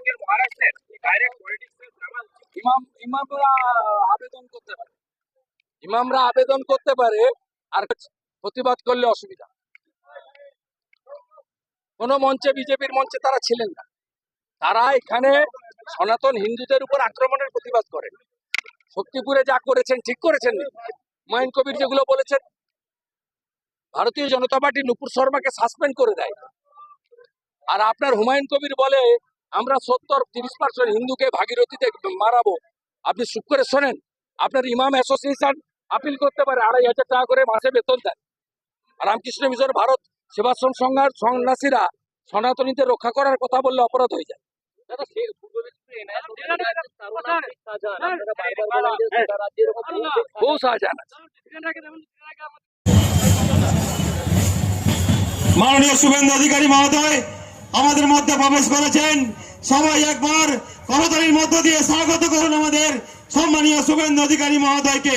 পশ্চিমবঙ্গের মহারাষ্ট্রের ডাইরেক্ট পলিটিক্সে নামা ইমাম, ইমামরা আবেদন করতে পারে। ইমামরা আবেদন করতে পারে আর প্রতিবাদ করলে অসুবিধা। মঞ্চে, বিজেপির মঞ্চে তারা ছিলেন না। তারা এখানে সনাতন হিন্দুদের উপর আক্রমণের প্রতিবাদ করেন। শক্তিপুরে যা করেছেন, ঠিক করেছেন হুমায়ুন কবির যেগুলো বলেছেন, ভারতীয় জনতা পার্টি নুপুর শর্মাকে সাসপেন্ড করে দেয়। আর আপনার হুমায়ুন কবির বলে আমরা সত্তর তিরিশ পার্সেন্ট হিন্দুকে ভাগীরথীতে মারাবো। আপনি চুপ করে শোনেন। আপনার ইমাম অ্যাসোসিয়েশন আপিল করতে পারে আড়াই হাজার টাকা করে মাসে বেতন দেন আর রামকৃষ্ণ মিশন ভারত সেবাশ্রম সংঘার সন্ন্যাসীরা সনাতনীদের রক্ষা করার কথা বললে অপরাধ হয়ে যায়। বহু শাহজাহান মাননীয় শুভেন্দু অধিকারী মহোদয় আমাদের মধ্যে প্রবেশ করেছেন। সবাই একবার করতালির মধ্য দিয়ে স্বাগত করুন আমাদের সম্মানীয় শুভেন্দু অধিকারী মহোদয়কে।